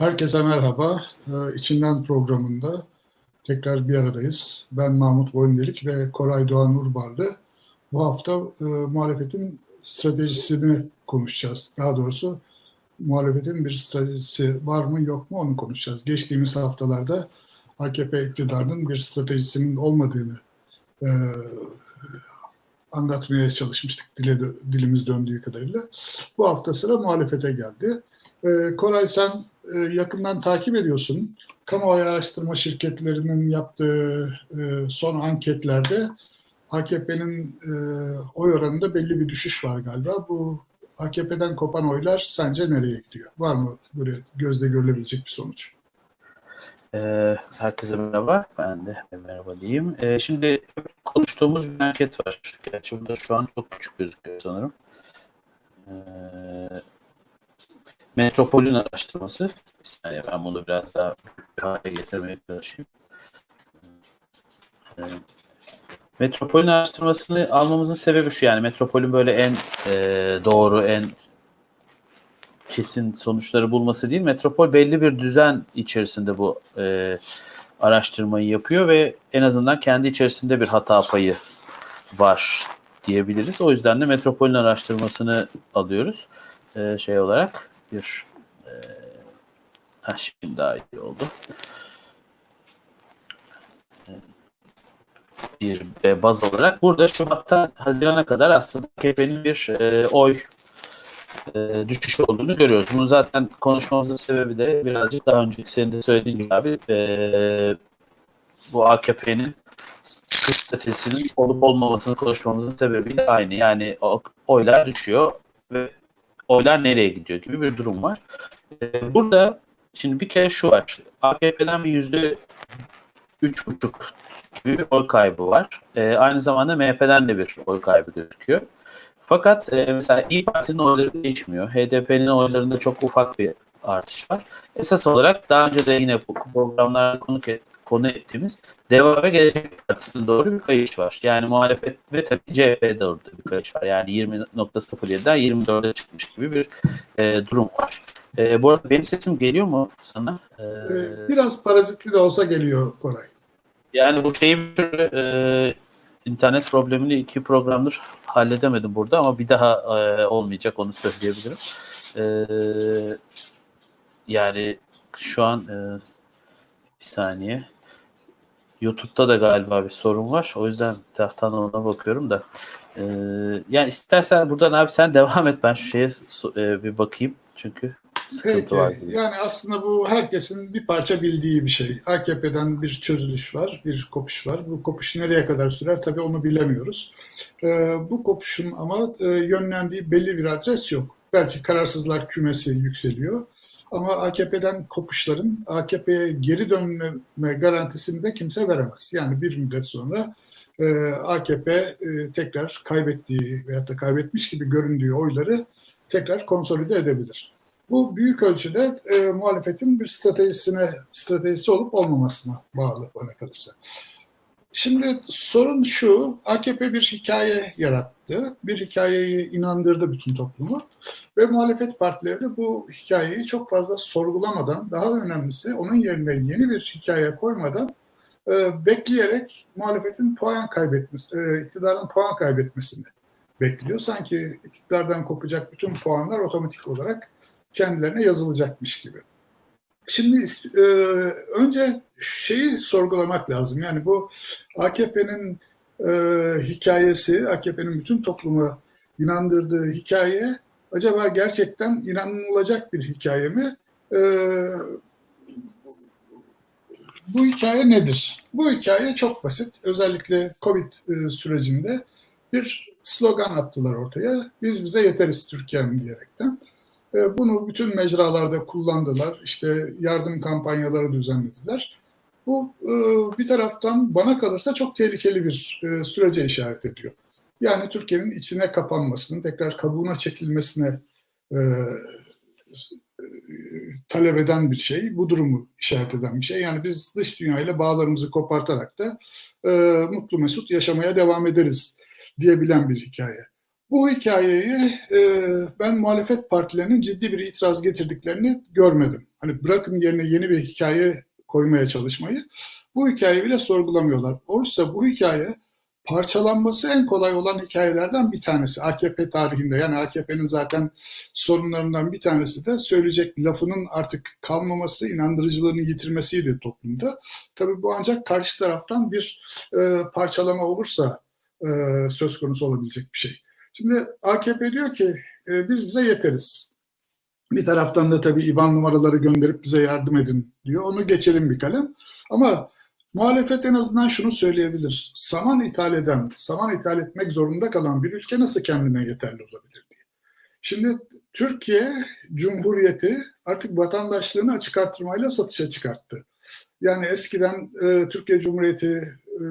Herkese merhaba. Ee, İçinden programında tekrar bir aradayız. Ben Mahmut Boyundelik ve Koray Doğan Urbarlı. Bu hafta e, muhalefetin stratejisini konuşacağız. Daha doğrusu muhalefetin bir stratejisi var mı yok mu onu konuşacağız. Geçtiğimiz haftalarda AKP iktidarının bir stratejisinin olmadığını e, anlatmaya çalışmıştık dile, dilimiz döndüğü kadarıyla. Bu hafta sıra muhalefete geldi. E, Koray sen e, yakından takip ediyorsun. Kamuoyu araştırma şirketlerinin yaptığı e, son anketlerde AKP'nin e, oy oranında belli bir düşüş var galiba. Bu AKP'den kopan oylar sence nereye gidiyor? Var mı böyle gözle görülebilecek bir sonuç? Herkese merhaba. Ben de merhaba diyeyim. Şimdi konuştuğumuz bir anket var. Gerçi burada şu an çok küçük gözüküyor sanırım. Metropol'ün araştırması. Bir saniye ben bunu biraz daha bir hale getirmeye çalışayım. Ee, Metropol'ün araştırmasını almamızın sebebi şu yani Metropol'ün böyle en e, doğru, en kesin sonuçları bulması değil. Metropol belli bir düzen içerisinde bu e, araştırmayı yapıyor ve en azından kendi içerisinde bir hata payı var diyebiliriz. O yüzden de Metropol'ün araştırmasını alıyoruz e, şey olarak bir e, şimdi daha iyi oldu. bir e, baz olarak burada Şubat'tan Haziran'a kadar aslında AKP'nin bir e, oy e, düşüş olduğunu görüyoruz. Bunu zaten konuşmamızın sebebi de birazcık daha önceki senin de söylediğin gibi abi e, bu AKP'nin çıkış olup olmamasını konuşmamızın sebebi de aynı. Yani oylar düşüyor ve oylar nereye gidiyor gibi bir durum var. E, burada şimdi bir kere şu var. AKP'den bir yüzde üç buçuk gibi bir oy kaybı var. E, aynı zamanda MHP'den de bir oy kaybı gözüküyor. Fakat e, mesela İyi Parti'nin oyları değişmiyor. HDP'nin oylarında çok ufak bir artış var. Esas olarak daha önce de yine bu programlarda konu, konu ettiğimiz Deva ve Gelecek Partisi'ne doğru bir kayış var. Yani muhalefet ve tabii CHP'de doğru bir kayış var. Yani 20.07'den 24'e çıkmış gibi bir e, durum var. E, bu arada benim sesim geliyor mu sana? E, Biraz parazitli de olsa geliyor Koray. Yani bu şeyi bir e, internet problemini iki programdır halledemedim burada ama bir daha e, olmayacak onu söyleyebilirim. E, yani şu an e, bir saniye YouTube'da da galiba bir sorun var. O yüzden bir taraftan ona bakıyorum da. E, yani istersen buradan abi sen devam et. Ben şu şeye e, bir bakayım. Çünkü sıkıntı Peki, var. Yani aslında bu herkesin bir parça bildiği bir şey. AKP'den bir çözülüş var, bir kopuş var. Bu kopuş nereye kadar sürer tabii onu bilemiyoruz. Ee, bu kopuşun ama e, yönlendiği belli bir adres yok. Belki kararsızlar kümesi yükseliyor. Ama AKP'den kopuşların AKP'ye geri dönme garantisini de kimse veremez. Yani bir müddet sonra e, AKP e, tekrar kaybettiği veyahut da kaybetmiş gibi göründüğü oyları tekrar konsolide edebilir. Bu büyük ölçüde e, muhalefetin bir stratejisine stratejisi olup olmamasına bağlı bana kalırsa. Şimdi sorun şu, AKP bir hikaye yarattı, bir hikayeyi inandırdı bütün toplumu ve muhalefet partileri de bu hikayeyi çok fazla sorgulamadan, daha önemlisi onun yerine yeni bir hikaye koymadan e, bekleyerek muhalefetin puan kaybetmesi, e, iktidarın puan kaybetmesini bekliyor. Sanki iktidardan kopacak bütün puanlar otomatik olarak kendilerine yazılacakmış gibi. Şimdi e, önce şeyi sorgulamak lazım. Yani bu AKP'nin e, hikayesi, AKP'nin bütün topluma inandırdığı hikaye acaba gerçekten inanılacak bir hikaye mi? E, bu hikaye nedir? Bu hikaye çok basit. Özellikle Covid e, sürecinde bir slogan attılar ortaya. Biz bize yeteriz Türkiye'm diyerekten. E, bunu bütün mecralarda kullandılar. İşte yardım kampanyaları düzenlediler. Bu e, bir taraftan bana kalırsa çok tehlikeli bir e, sürece işaret ediyor. Yani Türkiye'nin içine kapanmasını, tekrar kabuğuna çekilmesine talep eden bir şey. Bu durumu işaret eden bir şey. Yani biz dış dünyayla bağlarımızı kopartarak da mutlu mesut yaşamaya devam ederiz diyebilen bir hikaye. Bu hikayeyi e, ben muhalefet partilerinin ciddi bir itiraz getirdiklerini görmedim. Hani bırakın yerine yeni bir hikaye koymaya çalışmayı. Bu hikayeyi bile sorgulamıyorlar. Oysa bu hikaye parçalanması en kolay olan hikayelerden bir tanesi AKP tarihinde. Yani AKP'nin zaten sorunlarından bir tanesi de söyleyecek lafının artık kalmaması, inandırıcılığını yitirmesiydi toplumda. Tabii bu ancak karşı taraftan bir e, parçalama olursa e, söz konusu olabilecek bir şey. Şimdi AKP diyor ki e, biz bize yeteriz. Bir taraftan da tabii IBAN numaraları gönderip bize yardım edin diyor. Onu geçelim bir kalem. Ama muhalefet en azından şunu söyleyebilir. Saman ithal eden, saman ithal etmek zorunda kalan bir ülke nasıl kendine yeterli olabilir diye. Şimdi Türkiye Cumhuriyeti artık vatandaşlığını açık artırmayla satışa çıkarttı. Yani eskiden e, Türkiye Cumhuriyeti e,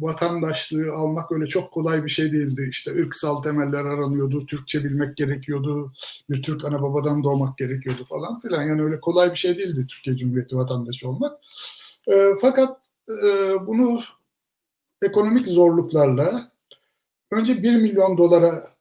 vatandaşlığı almak öyle çok kolay bir şey değildi. İşte ırksal temeller aranıyordu, Türkçe bilmek gerekiyordu, bir Türk ana babadan doğmak gerekiyordu falan filan. Yani öyle kolay bir şey değildi Türkiye Cumhuriyeti vatandaşı olmak. E, fakat e, bunu ekonomik zorluklarla önce 1 milyon dolara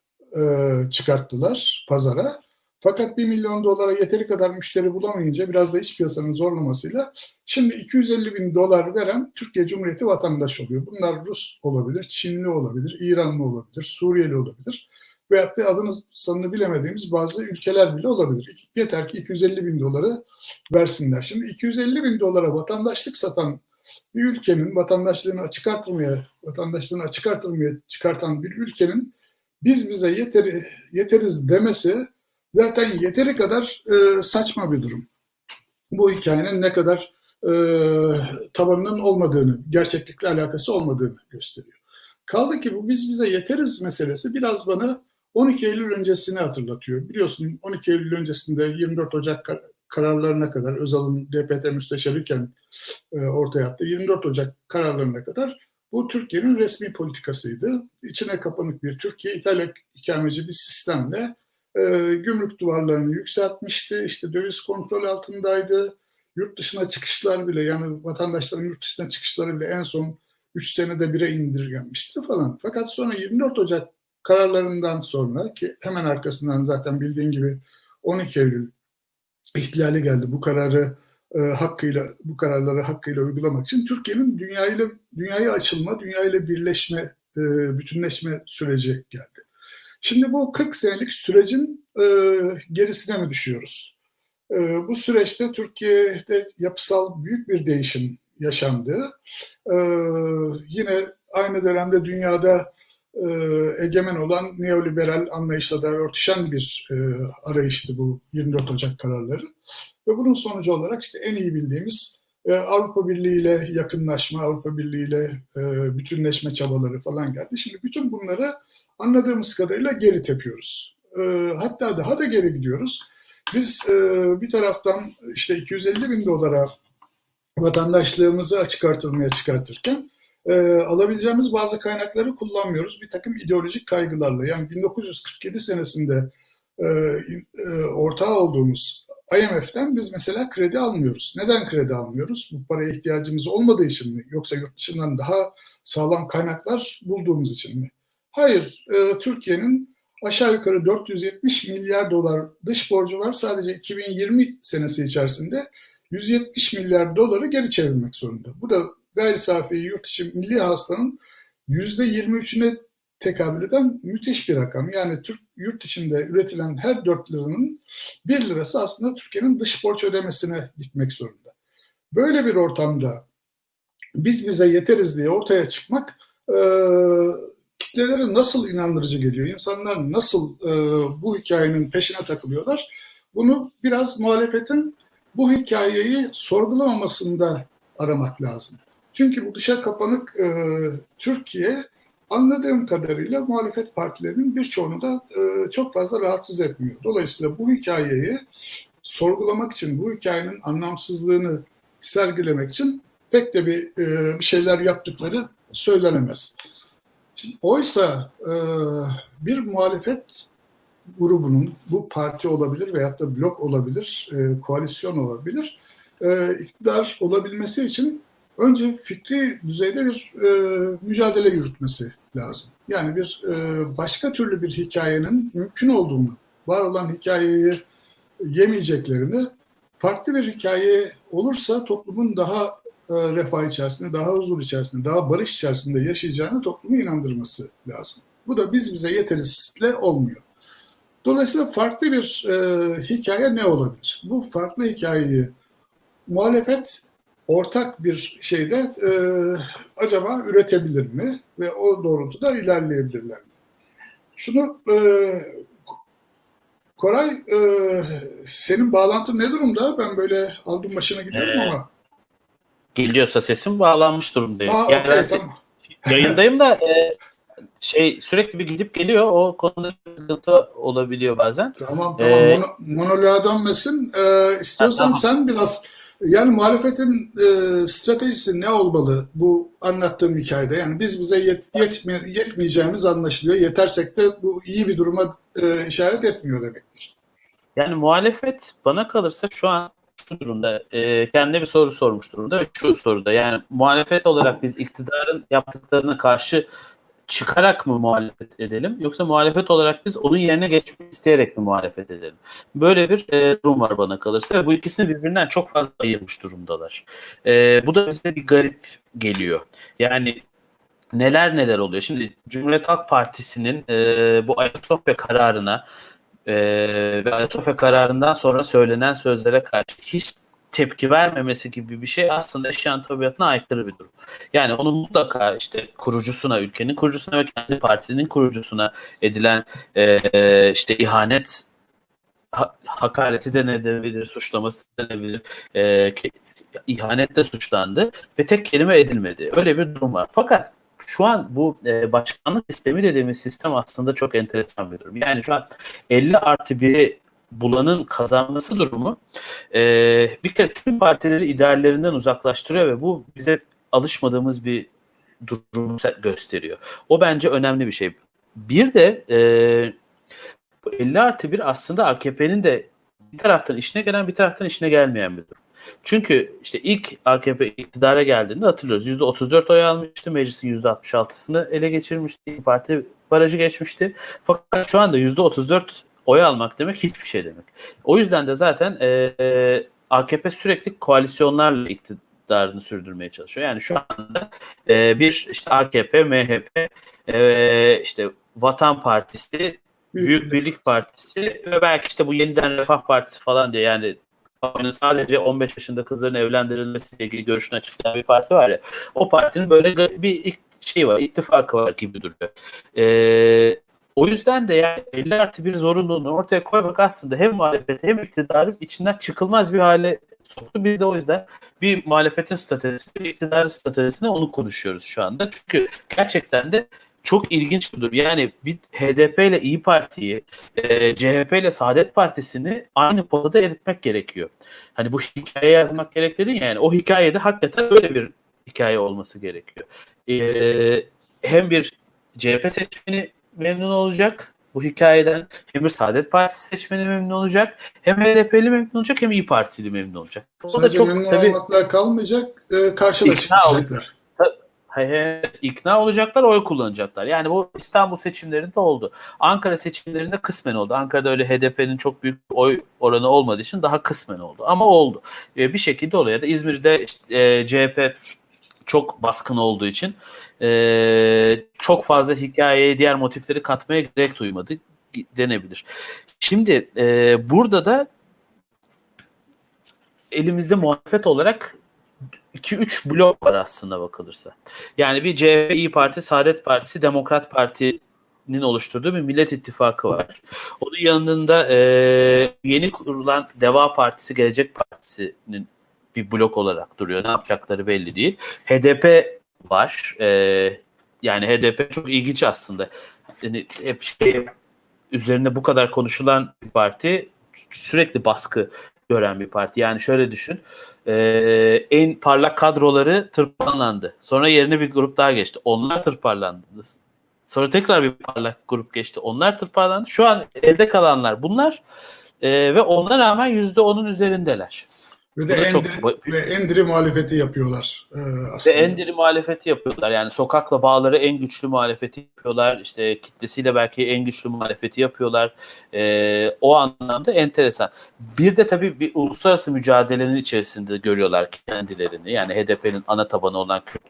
çıkarttılar pazara. Fakat 1 milyon dolara yeteri kadar müşteri bulamayınca biraz da iç piyasanın zorlamasıyla şimdi 250 bin dolar veren Türkiye Cumhuriyeti vatandaşı oluyor. Bunlar Rus olabilir, Çinli olabilir, İranlı olabilir, Suriyeli olabilir. Veyahut da adını sanını bilemediğimiz bazı ülkeler bile olabilir. Yeter ki 250 bin doları versinler. Şimdi 250 bin dolara vatandaşlık satan bir ülkenin vatandaşlığını açık artırmaya, vatandaşlığını açık artırmaya çıkartan bir ülkenin biz bize yeteri, yeteriz demesi zaten yeteri kadar e, saçma bir durum. Bu hikayenin ne kadar e, tabanının olmadığını, gerçeklikle alakası olmadığını gösteriyor. Kaldı ki bu biz bize yeteriz meselesi biraz bana 12 Eylül öncesini hatırlatıyor. Biliyorsun 12 Eylül öncesinde 24 Ocak kar- kararlarına kadar Özal'ın DPT müsteşarıyken e, ortaya attı. 24 Ocak kararlarına kadar bu Türkiye'nin resmi politikasıydı. İçine kapanık bir Türkiye, İtalya ikameci bir sistemle e, gümrük duvarlarını yükseltmişti. İşte döviz kontrol altındaydı. Yurt dışına çıkışlar bile yani vatandaşların yurt dışına çıkışları bile en son 3 senede bire indirgenmişti falan. Fakat sonra 24 Ocak kararlarından sonra ki hemen arkasından zaten bildiğin gibi 12 Eylül ihtilali geldi. Bu kararı e, hakkıyla bu kararları hakkıyla uygulamak için Türkiye'nin dünyayla dünyaya açılma, dünyayla birleşme, e, bütünleşme süreci geldi. Şimdi bu 40 senelik sürecin e, gerisine mi düşüyoruz? E, bu süreçte Türkiye'de yapısal büyük bir değişim yaşandı. E, yine aynı dönemde dünyada e, egemen olan neoliberal anlayışla da örtüşen bir e, arayıştı bu 24 Ocak kararları. Ve bunun sonucu olarak işte en iyi bildiğimiz e, Avrupa Birliği ile yakınlaşma, Avrupa Birliği ile e, bütünleşme çabaları falan geldi. Şimdi bütün bunları anladığımız kadarıyla geri tepiyoruz. E, hatta daha da geri gidiyoruz. Biz e, bir taraftan işte 250 bin dolara vatandaşlığımızı açık artırmaya çıkartırken e, alabileceğimiz bazı kaynakları kullanmıyoruz. Bir takım ideolojik kaygılarla. Yani 1947 senesinde e, e, ortağı olduğumuz IMF'den biz mesela kredi almıyoruz. Neden kredi almıyoruz? Bu paraya ihtiyacımız olmadığı için mi? Yoksa yurt dışından daha sağlam kaynaklar bulduğumuz için mi? Hayır, e, Türkiye'nin aşağı yukarı 470 milyar dolar dış borcu var. Sadece 2020 senesi içerisinde 170 milyar doları geri çevirmek zorunda. Bu da gayri safi yurt içi milli hasılanın %23'üne tekabül eden müthiş bir rakam. Yani Türk yurt içinde üretilen her 4 liranın 1 lirası aslında Türkiye'nin dış borç ödemesine gitmek zorunda. Böyle bir ortamda biz bize yeteriz diye ortaya çıkmak e, kitlelere nasıl inandırıcı geliyor? İnsanlar nasıl e, bu hikayenin peşine takılıyorlar? Bunu biraz muhalefetin bu hikayeyi sorgulamamasında aramak lazım. Çünkü bu dışa kapanık e, Türkiye anladığım kadarıyla muhalefet partilerinin birçoğunu da e, çok fazla rahatsız etmiyor. Dolayısıyla bu hikayeyi sorgulamak için, bu hikayenin anlamsızlığını sergilemek için pek de bir, e, bir şeyler yaptıkları söylenemez. Şimdi, oysa e, bir muhalefet grubunun, bu parti olabilir veyahut da blok olabilir, e, koalisyon olabilir, e, iktidar olabilmesi için önce fikri düzeyde bir e, mücadele yürütmesi lazım. Yani bir e, başka türlü bir hikayenin mümkün olduğunu, var olan hikayeyi yemeyeceklerini, farklı bir hikaye olursa toplumun daha refah içerisinde, daha huzur içerisinde, daha barış içerisinde yaşayacağını toplumu inandırması lazım. Bu da biz bize yeterizle olmuyor. Dolayısıyla farklı bir e, hikaye ne olabilir? Bu farklı hikayeyi muhalefet ortak bir şeyde e, acaba üretebilir mi ve o doğrultuda ilerleyebilirler mi? Şunu e, Koray e, senin bağlantın ne durumda? Ben böyle aldım başına gidiyorum Ee, ama. Geliyorsa sesim bağlanmış durumdayım. Aa, Yani ben tamam. yayındayım da e, şey sürekli bir gidip geliyor. O konuda sıkıntı olabiliyor bazen. Tamam tamam Ee, Mono, monoloğa dönmesin. Ee, istiyorsan Ha, tamam. sen biraz yani muhalefetin e, stratejisi ne olmalı bu anlattığım hikayede? Yani biz bize yet, yetme, yetmeyeceğimiz anlaşılıyor. Yetersek de bu iyi bir duruma e, işaret etmiyor demektir. Yani muhalefet bana kalırsa şu an şu durumda e, kendine bir soru sormuş durumda ve şu soruda yani muhalefet olarak biz iktidarın yaptıklarına karşı çıkarak mı muhalefet edelim yoksa muhalefet olarak biz onun yerine geçmek isteyerek mi muhalefet edelim? Böyle bir e, durum var bana kalırsa ve bu ikisini birbirinden çok fazla ayırmış durumdalar. E, bu da bize bir garip geliyor. Yani neler neler oluyor. Şimdi Cumhuriyet Halk Partisi'nin e, bu Ayasofya kararına e, ve Ayasofya kararından sonra söylenen sözlere karşı hiç tepki vermemesi gibi bir şey aslında eşyan tabiatına aykırı bir durum. Yani onun mutlaka işte kurucusuna, ülkenin kurucusuna ve kendi partisinin kurucusuna edilen e, işte ihanet ha- hakareti denebilir, suçlaması denebilir, e, ihanetle suçlandı ve tek kelime edilmedi. Öyle bir durum var. Fakat şu an bu e, başkanlık sistemi dediğimiz sistem aslında çok enteresan bir durum. Yani şu an 50 artı 1'i bulanın kazanması durumu e, bir kere tüm partileri ideallerinden uzaklaştırıyor ve bu bize alışmadığımız bir durumu gösteriyor. O bence önemli bir şey. Bir de e, bu 50 artı 1 aslında AKP'nin de bir taraftan işine gelen bir taraftan işine gelmeyen bir durum. Çünkü işte ilk AKP iktidara geldiğinde hatırlıyoruz. %34 oy almıştı. Meclisin %66'sını ele geçirmişti. İYİ Parti barajı geçmişti. Fakat şu anda %34 oy almak demek hiçbir şey demek. O yüzden de zaten e, e, AKP sürekli koalisyonlarla iktidarını sürdürmeye çalışıyor. Yani şu anda e, bir işte AKP, MHP, e, işte Vatan Partisi, Büyük Birlik Partisi ve belki işte bu yeniden Refah Partisi falan diye yani yani sadece 15 yaşında kızların evlendirilmesiyle ilgili görüşünü açıklayan bir parti var ya. O partinin böyle bir şey var, ittifakı var gibi duruyor. Ee, o yüzden de yani 50 artı bir zorunluluğunu ortaya koymak aslında hem muhalefeti hem iktidarın içinden çıkılmaz bir hale soktu. Biz de o yüzden bir muhalefetin stratejisi, bir iktidarın stratejisini onu konuşuyoruz şu anda. Çünkü gerçekten de çok ilginç bir durum. Yani bir HDP ile İyi Parti'yi, e, CHP ile Saadet Partisi'ni aynı potada eritmek gerekiyor. Hani bu hikaye yazmak gerek dedin ya, yani o hikayede hakikaten öyle bir hikaye olması gerekiyor. E, hem bir CHP seçmeni memnun olacak bu hikayeden, hem bir Saadet Partisi seçmeni memnun olacak, hem HDP'li memnun olacak, hem İyi Partili memnun olacak. O da Sadece çok memnun tabii olmakla kalmayacak, e, karşıda İkna olacaklar, oy kullanacaklar. Yani bu İstanbul seçimlerinde oldu. Ankara seçimlerinde kısmen oldu. Ankara'da öyle HDP'nin çok büyük oy oranı olmadığı için daha kısmen oldu. Ama oldu. E, bir şekilde oluyor. Da İzmir'de e, CHP çok baskın olduğu için e, çok fazla hikayeye diğer motifleri katmaya gerek duymadı denebilir. Şimdi e, burada da elimizde muhalefet olarak 2-3 blok var aslında bakılırsa. Yani bir CHP, İyi Parti, Saadet Partisi, Demokrat Parti'nin oluşturduğu bir Millet İttifakı var. Onun yanında e, yeni kurulan Deva Partisi, Gelecek Partisi'nin bir blok olarak duruyor. Ne yapacakları belli değil. HDP var. E, yani HDP çok ilginç aslında. Yani hep şey, üzerinde bu kadar konuşulan bir parti sürekli baskı gören bir parti. Yani şöyle düşün. E, en parlak kadroları tırpanlandı. Sonra yerine bir grup daha geçti. Onlar tırpanlandı. Sonra tekrar bir parlak grup geçti. Onlar tırpanlandı. Şu an elde kalanlar bunlar. E, ve ona rağmen %10'un üzerindeler. Ve de da çok endiri, ve endiri muhalefeti yapıyorlar e, Ve aslında. en diri muhalefeti yapıyorlar. Yani sokakla bağları en güçlü muhalefeti yapıyorlar. İşte kitlesiyle belki en güçlü muhalefeti yapıyorlar. Ee, o anlamda enteresan. Bir de tabii bir uluslararası mücadelenin içerisinde görüyorlar kendilerini. Yani HDP'nin ana tabanı olan Kürt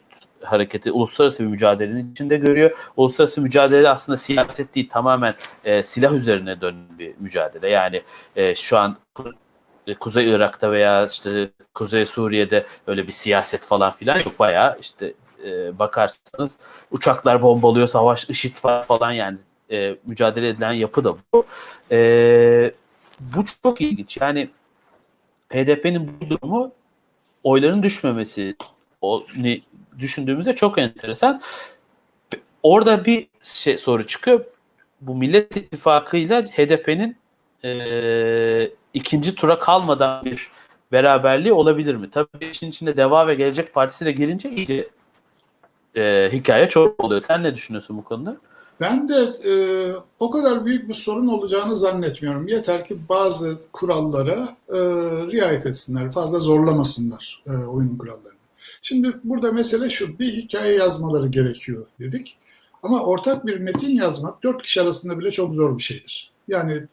hareketi uluslararası bir mücadelenin içinde görüyor. Uluslararası mücadele aslında siyaset değil tamamen e, silah üzerine dönen bir mücadele. Yani e, şu an e, Kuzey Irak'ta veya işte Kuzey Suriye'de öyle bir siyaset falan filan yok. Bayağı işte e, bakarsanız uçaklar bombalıyor, savaş, IŞİD falan yani e, mücadele edilen yapı da bu. E, bu çok ilginç. Yani HDP'nin bu durumu oyların düşmemesi o, ni- düşündüğümüzde çok enteresan. Orada bir şey soru çıkıyor. Bu Millet İttifakı'yla HDP'nin e, ikinci tura kalmadan bir beraberliği olabilir mi? Tabii işin içinde Deva ve Gelecek Partisi de girince iyice e, hikaye çok oluyor. Sen ne düşünüyorsun bu konuda? Ben de e, o kadar büyük bir sorun olacağını zannetmiyorum. Yeter ki bazı kurallara e, riayet etsinler, fazla zorlamasınlar e, oyunun kurallarını. Şimdi burada mesele şu, bir hikaye yazmaları gerekiyor dedik. Ama ortak bir metin yazmak dört kişi arasında bile çok zor bir şeydir. Yani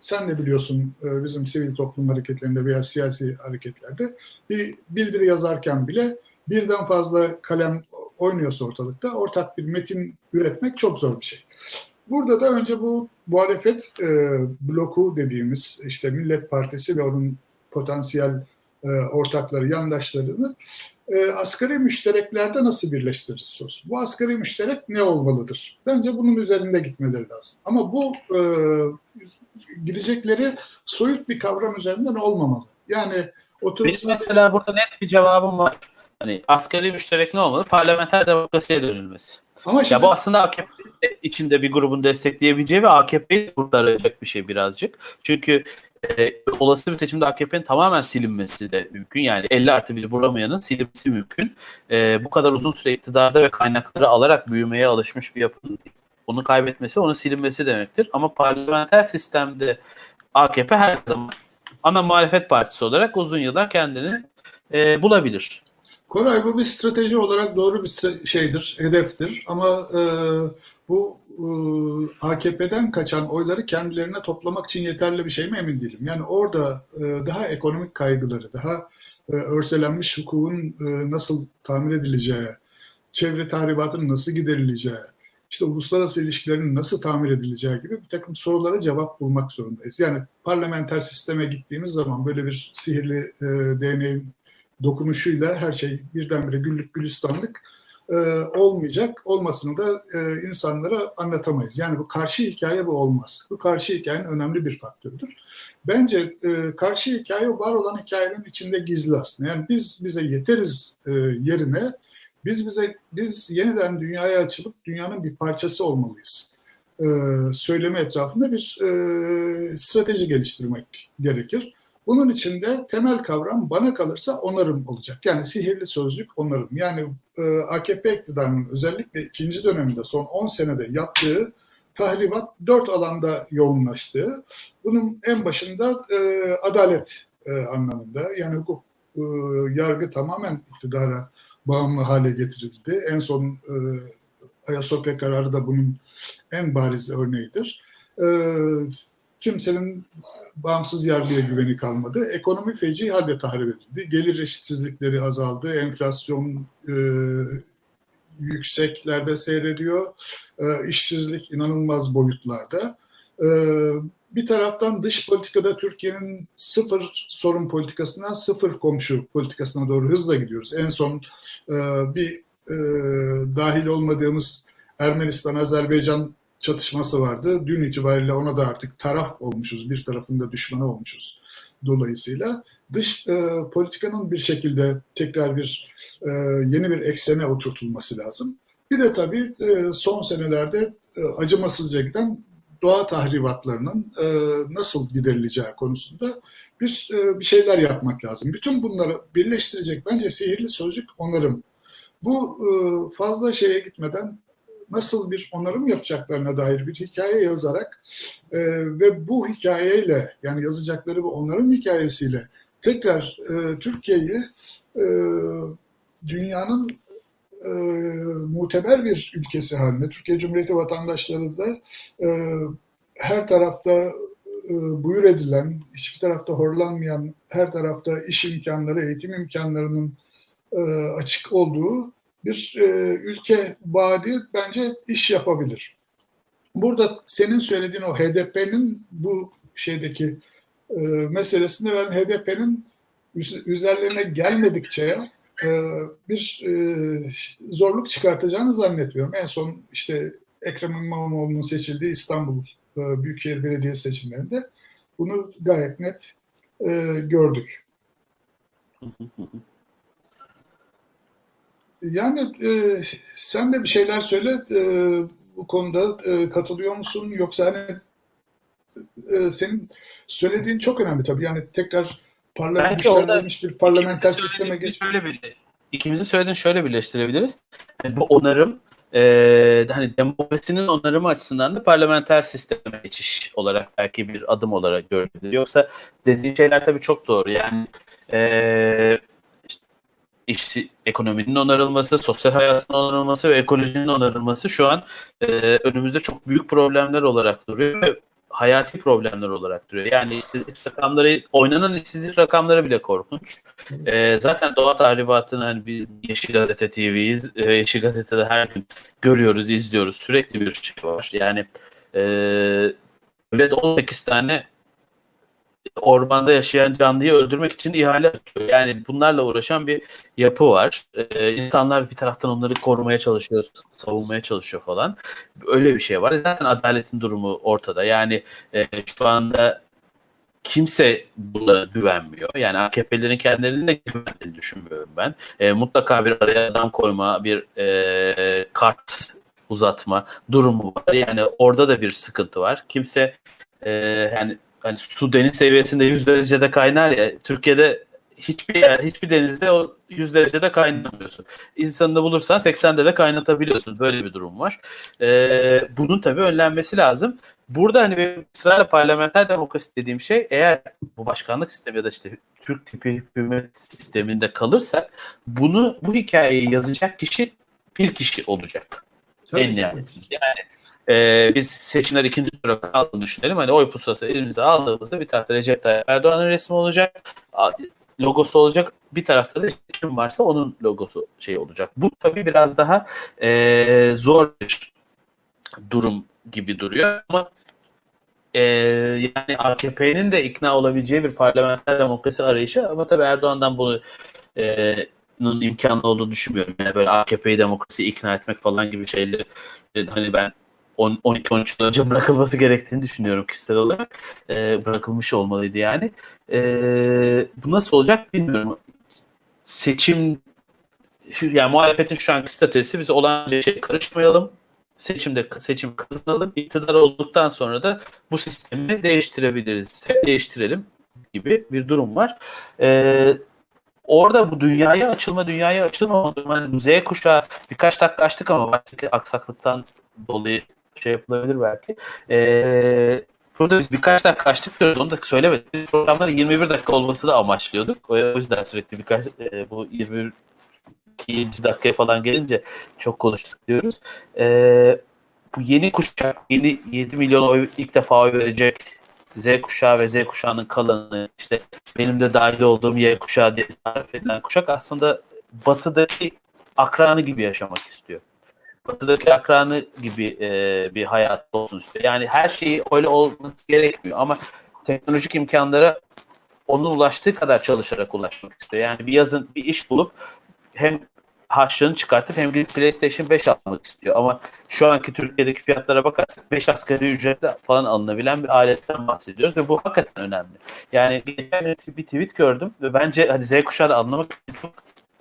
sen de biliyorsun e, bizim sivil toplum hareketlerinde veya siyasi hareketlerde bir bildiri yazarken bile birden fazla kalem oynuyorsa ortalıkta ortak bir metin üretmek çok zor bir şey. Burada da önce bu muhalefet e, bloku dediğimiz işte Millet Partisi ve onun potansiyel e, ortakları, yandaşlarını e, asgari müştereklerde nasıl birleştiririz söz. Bu asgari müşterek ne olmalıdır? Bence bunun üzerinde gitmeleri lazım. Ama bu e, gidecekleri soyut bir kavram üzerinden olmamalı. Yani oturup Benim mesela burada net bir cevabım var. Hani asgari müşterek ne olmalı? Parlamenter demokrasiye dönülmesi. ama şimdi, Ya bu aslında AKP içinde bir grubun destekleyebileceği ve AKP'yi kurtaracak bir şey birazcık. Çünkü e, olası bir seçimde AKP'nin tamamen silinmesi de mümkün. Yani 50 artı bir bulamayanın silinmesi mümkün. E, bu kadar uzun süre iktidarda ve kaynakları alarak büyümeye alışmış bir yapının onu kaybetmesi, onun silinmesi demektir. Ama parlamenter sistemde AKP her zaman ana muhalefet partisi olarak uzun yıllar kendini e, bulabilir. Koray bu bir strateji olarak doğru bir şeydir, hedeftir. Ama e, bu e, AKP'den kaçan oyları kendilerine toplamak için yeterli bir şey mi emin değilim. Yani orada e, daha ekonomik kaygıları, daha e, örselenmiş hukukun e, nasıl tamir edileceği, çevre tahribatının nasıl giderileceği, işte uluslararası ilişkilerin nasıl tamir edileceği gibi bir takım sorulara cevap bulmak zorundayız. Yani parlamenter sisteme gittiğimiz zaman böyle bir sihirli e, değneğin dokunuşuyla her şey birdenbire güllük gülistanlık e, olmayacak. Olmasını da e, insanlara anlatamayız. Yani bu karşı hikaye bu olmaz. Bu karşı hikayenin önemli bir faktörüdür. Bence e, karşı hikaye var olan hikayenin içinde gizli aslında. Yani biz bize yeteriz e, yerine biz bize biz yeniden dünyaya açılıp dünyanın bir parçası olmalıyız. E, söylemi etrafında bir e, strateji geliştirmek gerekir. Bunun içinde temel kavram bana kalırsa onarım olacak. Yani sihirli sözcük onarım. Yani e, AKP iktidarının özellikle ikinci döneminde son 10 senede yaptığı tahribat dört alanda yoğunlaştığı. Bunun en başında e, adalet e, anlamında yani hukuk e, yargı tamamen iktidara bağımlı hale getirildi. En son e, Ayasofya kararı da bunun en bariz örneğidir. E, kimsenin bağımsız yargıya güveni kalmadı. Ekonomi feci halde tahrip edildi. Gelir eşitsizlikleri azaldı. Enflasyon e, yükseklerde seyrediyor. E, işsizlik inanılmaz boyutlarda. E, bir taraftan dış politikada Türkiye'nin sıfır sorun politikasından sıfır komşu politikasına doğru hızla gidiyoruz. En son e, bir e, dahil olmadığımız Ermenistan-Azerbaycan çatışması vardı. Dün itibariyle ona da artık taraf olmuşuz, bir tarafında düşmanı olmuşuz. Dolayısıyla dış e, politikanın bir şekilde tekrar bir e, yeni bir eksene oturtulması lazım. Bir de tabii e, son senelerde e, acımasızca giden doğa tahribatlarının e, nasıl giderileceği konusunda bir e, bir şeyler yapmak lazım. Bütün bunları birleştirecek bence sihirli sözcük onarım. Bu e, fazla şeye gitmeden nasıl bir onarım yapacaklarına dair bir hikaye yazarak e, ve bu hikayeyle yani yazacakları bu onarım hikayesiyle tekrar e, Türkiye'yi e, dünyanın e, muteber bir ülkesi haline, Türkiye Cumhuriyeti vatandaşları da e, her tarafta e, buyur edilen, hiçbir tarafta horlanmayan, her tarafta iş imkanları, eğitim imkanlarının e, açık olduğu bir e, ülke vaadi bence iş yapabilir. Burada senin söylediğin o HDP'nin bu şeydeki e, meselesinde ben HDP'nin üzerlerine gelmedikçe bir e, zorluk çıkartacağını zannetmiyorum. En son işte Ekrem İmamoğlu'nun seçildiği İstanbul e, Büyükşehir Belediye seçimlerinde bunu gayet net e, gördük. Yani e, sen de bir şeyler söyle e, bu konuda e, katılıyor musun yoksa hani e, senin söylediğin çok önemli tabii yani tekrar parlak güçlendirilmiş bir parlamenter sisteme geç. Şöyle bir, ikimizin söylediğini şöyle birleştirebiliriz. Yani bu onarım e, hani demokrasinin onarımı açısından da parlamenter sisteme geçiş olarak belki bir adım olarak görülür. Yoksa dediğin şeyler tabii çok doğru. Yani e, iş, ekonominin onarılması, sosyal hayatın onarılması ve ekolojinin onarılması şu an e, önümüzde çok büyük problemler olarak duruyor ve hayati problemler olarak duruyor. Yani işsizlik rakamları, oynanan işsizlik rakamları bile korkunç. E, zaten doğa tahribatını hani bir Yeşil Gazete TV'yiz. E, Yeşil Gazete'de her gün görüyoruz, izliyoruz. Sürekli bir şey var. Yani e, öyle de 18 tane ormanda yaşayan canlıyı öldürmek için ihale açıyor. Yani bunlarla uğraşan bir yapı var. Ee, insanlar bir taraftan onları korumaya çalışıyor, savunmaya çalışıyor falan. Öyle bir şey var. Zaten adaletin durumu ortada. Yani e, şu anda kimse buna güvenmiyor. Yani AKP'lerin kendilerinin de güvendiğini düşünmüyorum ben. E, mutlaka bir araya adam koyma, bir e, kart uzatma durumu var. Yani orada da bir sıkıntı var. Kimse e, yani hani su deniz seviyesinde 100 derecede kaynar ya Türkiye'de hiçbir yer, hiçbir denizde o 100 derecede kaynamıyorsun. İnsanını bulursan 80'de de kaynatabiliyorsun. Böyle bir durum var. Ee, bunun tabii önlenmesi lazım. Burada hani benim sırayla parlamenter demokrasi dediğim şey eğer bu başkanlık sistemi ya da işte Türk tipi hükümet sisteminde kalırsak bunu bu hikayeyi yazacak kişi bir kişi olacak. Tabii en nihayetinde. Yani ee, biz seçimler ikinci tura kaldığını düşünelim. Hani oy pusulası elimize aldığımızda bir tarafta Recep Tayyip Erdoğan'ın resmi olacak. Logosu olacak. Bir tarafta da kim varsa onun logosu şey olacak. Bu tabii biraz daha e, zor bir durum gibi duruyor ama e, yani AKP'nin de ikna olabileceği bir parlamenter demokrasi arayışı ama tabii Erdoğan'dan bunu e, imkanı olduğunu düşünmüyorum. Yani böyle AKP'yi demokrasi ikna etmek falan gibi şeyleri hani ben 12-13 yıl önce bırakılması gerektiğini düşünüyorum kişisel olarak. E, bırakılmış olmalıydı yani. E, bu nasıl olacak bilmiyorum. Seçim yani muhalefetin şu anki statüsü biz olan bir şey karışmayalım. Seçimde seçim kazanalım. İktidar olduktan sonra da bu sistemi değiştirebiliriz. Değiştirelim gibi bir durum var. Ee, orada bu dünyaya açılma, dünyaya açılma yani Z kuşağı birkaç dakika açtık ama baştaki aksaklıktan dolayı şey yapılabilir belki. Ee, burada biz birkaç dakika açtık diyoruz. Onu da söylemedik. Programların 21 dakika olmasını amaçlıyorduk. O yüzden sürekli birkaç e, bu 21 2. dakikaya falan gelince çok konuştuk diyoruz. Ee, bu yeni kuşak, yeni 7 milyon oy ilk defa oy verecek Z kuşağı ve Z kuşağının kalanı işte benim de dahil olduğum Y kuşağı diye tarif edilen kuşak aslında batıdaki akranı gibi yaşamak istiyor batıdaki akranı gibi e, bir hayat olsun istiyor. Yani her şeyi öyle olması gerekmiyor ama teknolojik imkanlara onun ulaştığı kadar çalışarak ulaşmak istiyor. Yani bir yazın bir iş bulup hem harçlığını çıkartıp hem gidip PlayStation 5 almak istiyor. Ama şu anki Türkiye'deki fiyatlara bakarsak 5 asgari ücretle falan alınabilen bir aletten bahsediyoruz ve bu hakikaten önemli. Yani bir tweet gördüm ve bence hani Z kuşağı da anlamak için çok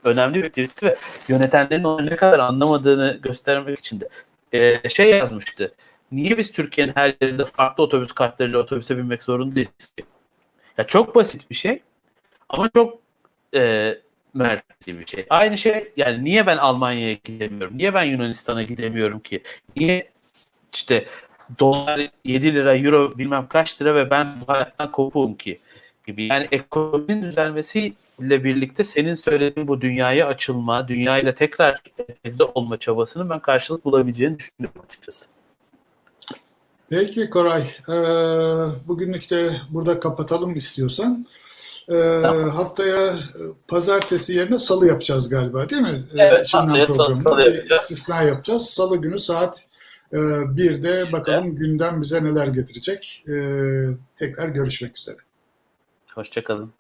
önemli bir tweet ve yönetenlerin onu ne kadar anlamadığını göstermek için de e, şey yazmıştı. Niye biz Türkiye'nin her yerinde farklı otobüs kartlarıyla otobüse binmek zorundayız ki? Ya çok basit bir şey ama çok e, merkezi bir şey. Aynı şey yani niye ben Almanya'ya gidemiyorum? Niye ben Yunanistan'a gidemiyorum ki? Niye işte dolar 7 lira, euro bilmem kaç lira ve ben bu hayattan kopuğum ki? Gibi. Yani ekonominin düzelmesiyle birlikte senin söylediğin bu dünyaya açılma, dünyayla tekrar evde olma çabasının ben karşılık bulabileceğini düşünüyorum açıkçası. Peki Koray, e, bugünlük de burada kapatalım istiyorsan. E, Tamam. Haftaya e, pazartesi yerine salı yapacağız galiba değil mi? Evet, içinden haftaya salı- salı yapacağız. istisna yapacağız. Salı günü saat e, 1'de bakalım gündem bize neler getirecek. E, tekrar görüşmek üzere. Hoşçakalın.